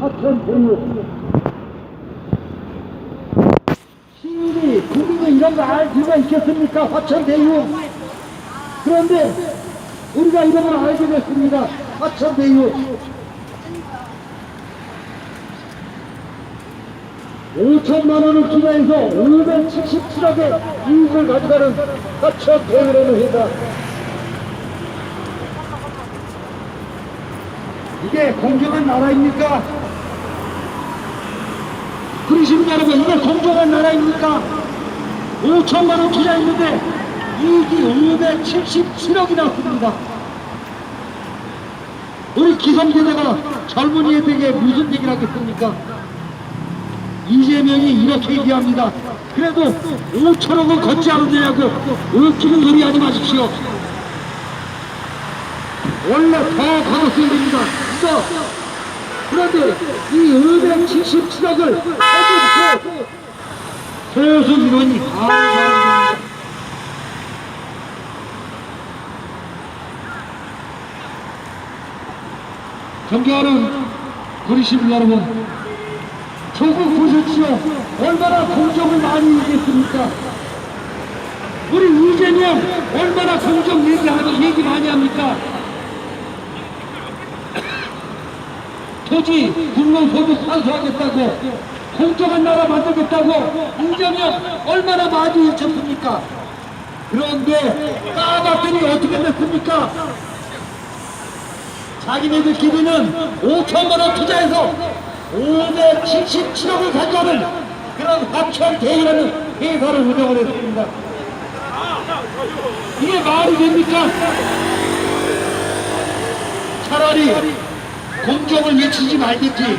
하천 대유. 시민이 국민이 이런 거알 수가 있겠습니까? 화천 대유. 그런데 우리가 이런 걸 알게 됐습니다. 화천 대유. 5천만 원을 투자해서 577억의 이익을 가져가는 하천 대유라는 회사. 이게 공정한 나라입니까? 그러시는 여러분, 이게 공정한 나라입니까? 5천만 원 투자했는데 이익이 577억이 나왔습니다. 우리 기성세대가 젊은이들에게 무슨 얘기를 하겠습니까? 이재명이 이렇게 얘기합니다. 그래도 5천억은 걷지 않았느냐고 웃기는 소리 하지 마십시오. 원래 더 걷었어야 됩니다. 이거. 그런데 이 577억을 해준 그 최효수 민원이 감사합니다. 존경하는 우리 시민 여러분, 조국 보십시오. 얼마나 공정을 많이 얘기했습니까? 우리 이재명 얼마나 공정 얘기하고 얘기 많이 합니까? 토지 국민소득 환수하겠다고 공정한 나라 만들겠다고 이재명 얼마나 많이 외쳤습니까? 그런데 까봤더니 어떻게 됐습니까? 자기네들 기분은 5천만 원 투자해서 577억을 가져가는 그런 합천 대회라는 회사를 운영을 했습니다. 이게 말이 됩니까? 차라리 공정을 외치지 말든지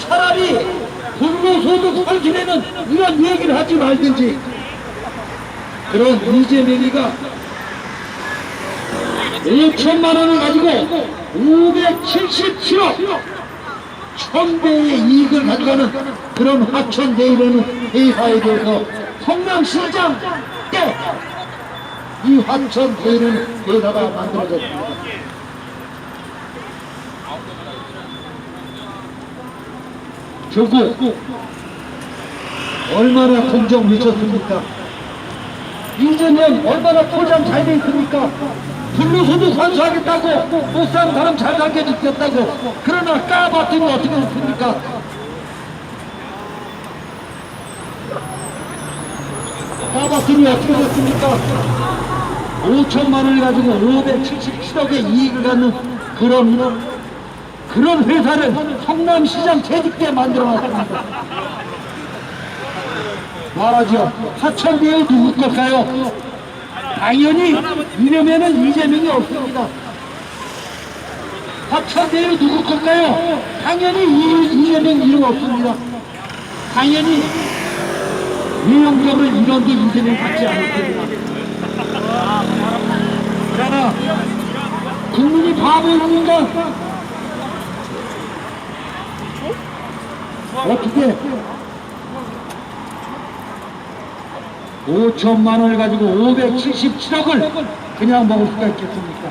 차라리 불로소득 확인에는 이런 얘기를 하지 말든지 그런 이재명이가 5천만 원을 가지고 577억 천배의 이익을 가져가는 그런 화천대유라는 회사에 대해서 성남시장 때 이 화천대유라는 회사가 만들어졌습니다. 조국 얼마나 공정 미쳤습니까? 이재명 얼마나 포장 잘 돼 있습니까? 불로소득 환수하겠다고 못 사는 사람 잘 살게 해주겠다고 그러나 까봤더니 어떻게 됐습니까? 까봤더니 어떻게 됐습니까? 5천만 원을 가지고 577억의 이익을 갖는 그런 그런 회사를 성남시장 재직 때 만들어놨습니다. 말하죠. 하천대유 누구 걸까요? 당연히 이름에는 이재명이 없습니다. 하천대유 누구 걸까요? 당연히 이, 이재명 이름 없습니다. 당연히 유용점을 이런도 이재명 받지 않을 겁니다. 그러나 국민이 바보입니까? 어떻게 5천만 원을 가지고 577억을 그냥 먹을 수가 있겠습니까?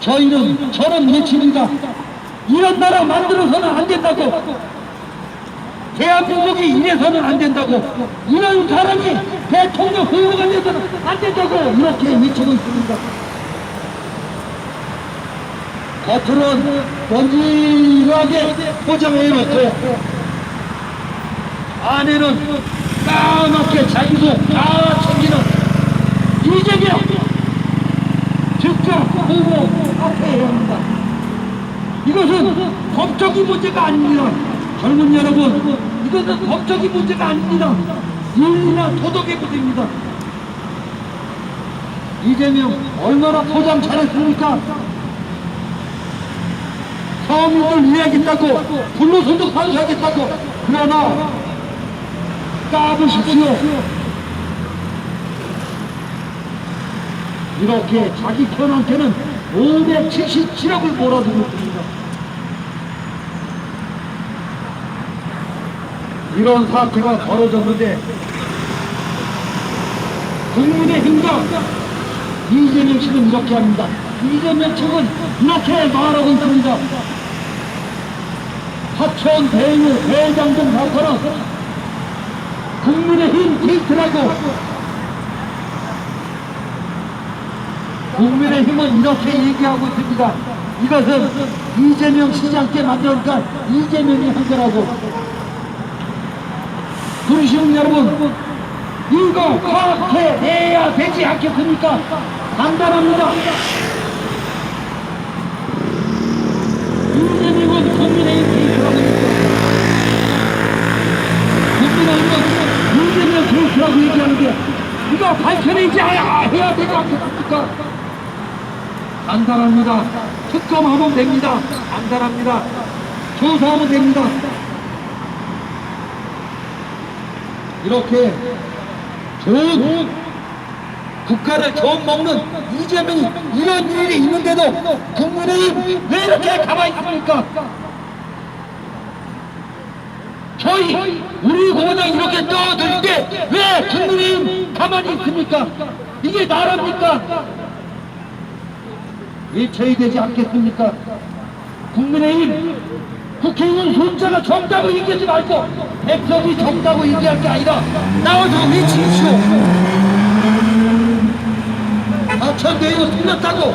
저희는 저는 외칩니다. 이런 나라 만들어서는 안 된다고. 대한민국이 이래서는 안 된다고. 이런 사람이 대통령 후보가 돼서는 안 된다고 이렇게 외치고 있습니다. 겉으로는 번지르하게 포장해 놓고 안에는 까맣게 자기도 다 챙기는 이재명 직접 후보 앞에 해야 합니다. 이것은 법적인 문제가 아닙니다. 젊은 여러분, 이것은 법적인 문제가 아닙니다. 윤리나 도덕의 문제입니다. 이재명 얼마나 포장 잘했습니까? 서민들 이해하겠다고 불로소득 환수하겠다고. 그러나 까보십시오. 이렇게 자기 편한테는 577억을 몰아주고 있습니다. 이런 사태가 벌어졌는데 국민의힘과 이재명 씨는 이렇게 합니다. 이재명 측은 이렇게 말하고 있습니다. 하천 대유 회장 등 사건은 국민의힘 게이트라고 국민의힘은 이렇게 얘기하고 있습니다. 이것은 이재명 시장께 만들었으니까 이재명이 한 거라고. 그러시는 여러분, 이거 파악해내야 되지 않겠습니까? 간단합니다. 이재명은 국민의힘 게이트라고 했죠. 국민의힘은 이재명 게이트라고 얘기하는데 이거 밝혀내지 해야 되지 않겠습니까? 간단합니다. 특검하면 됩니다. 간단합니다. 조사하면 됩니다. 이렇게 좋은 국가를 처음 먹는 이재명이 이런 일이 있는데도 국민의힘 왜 이렇게 가만히 있습니까? 저희 우리 공화당 이렇게 떠들 때 왜 국민의힘 가만히 있습니까? 이게 나라입니까? 외쳐야 되지 않겠습니까? 국민의힘 국회의원 숫자가 적다고 얘기하지 말고 백석이 적다고 얘기할 게 아니라 나와서 외치십시오. 하천대유 틀렸다고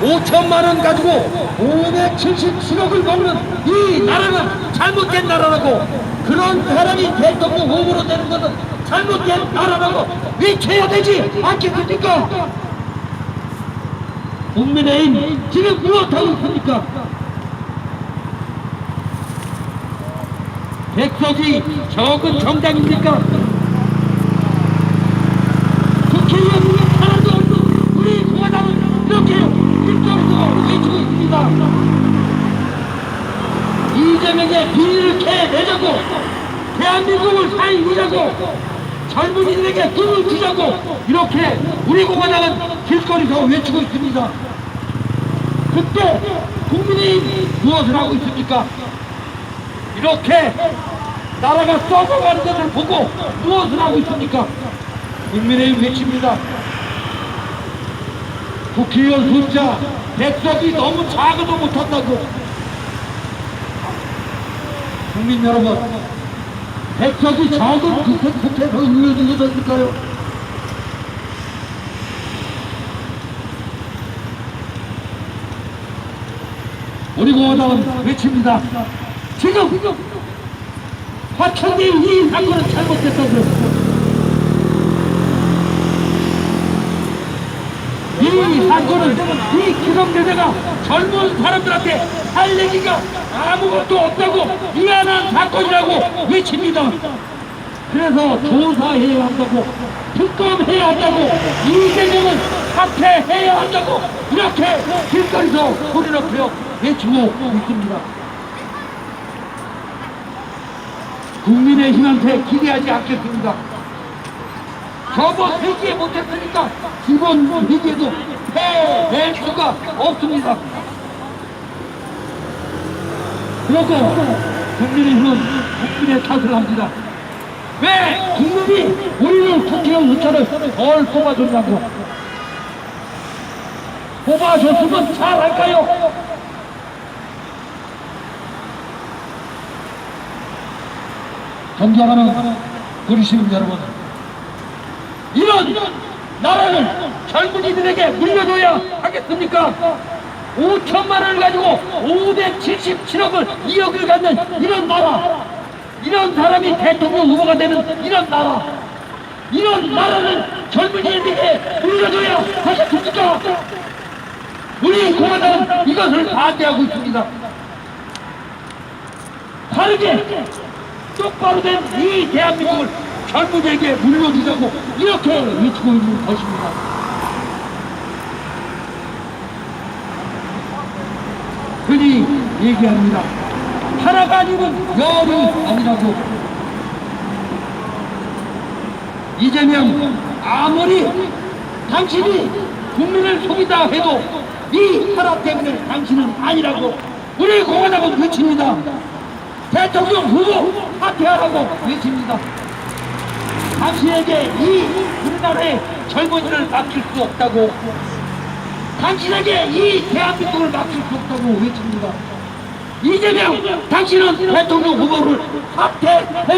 5천만 원 가지고 577억을 먹는 이 나라는 잘못된 나라라고 그런 사람이 대통령 후보로 되는 것은 잘못된 나라라고 외쳐야 되지 않겠습니까? 국민의힘 지금 무엇하고 있습니까? 백석이 적은 정당입니까? 국회의원이 하나도 없는 우리 공화당은 이렇게 일정적으로 외치고 있습니다. 이재명의 비리를 캐내자고 대한민국을 살리자고 젊은이들에게 꿈을 주자고 이렇게 우리 공화당은 길거리에서 외치고 있습니다. 그때 국민이 무엇을 하고 있습니까? 이렇게 나라가 썩어가는 것을 보고 무엇을 하고 있습니까? 국민의힘 외칩니다. 국회의원 숫자 백석이 너무 작아도 못한다고. 국민 여러분, 백석이 적은 국회, 국회에서 의원이 있었을까요? 우리 공화당은 외칩니다. 지금 화천대 이 사건은 잘못됐다고. 이 사건은 이 기성대대가 젊은 사람들한테 할 얘기가 아무것도 없다고 미안한 사건이라고 외칩니다. 그래서 조사해야 한다고 특검해야 한다고 이재명은 사퇴해야 한다고 이렇게 길거리에서 소리 높여 외치고 있습니다. 국민의힘한테 기대하지 않겠습니다. 저번 회기에 못했으니까 이번 회기에도 해낼 수가 없습니다. 그리고 국민의 힘은 국민의 탓을 합니다. 왜 국민이 우리를 국회의원 숫자를 덜 뽑아줬냐고. 뽑아줬으면 잘할까요? 존경하는 우리 시민 여러분. 이런 나라를 젊은이들에게 물려줘야 하겠습니까? 5천만 원을 가지고 577억을 2억을 갖는 이런 나라 이런 사람이 대통령 후보가 되는 이런 나라 이런 나라를 젊은이들에게 물려줘야 하겠습니까? 우리 공화당은 이것을 반대하고 있습니다. 다르게 똑바로 된 이 대한민국을 젊은이에게 물려주자고 이렇게 외치고 있는 것입니다. 흔히 얘기합니다. 하나가 아니면 열이 아니라고. 이재명 아무리 당신이 국민을 속이다 해도 이 하나 때문에 당신은 아니라고 우리 공화당은 외칩니다. 대통령 후보 사퇴하라고 외칩니다. 당신에게 이 우리나라의 젊은이를 맡길 수 없다고 당신에게 이 대한민국을 맡길 수 없다고 외칩니다. 이재명, 당신은 대통령 후보를 사퇴해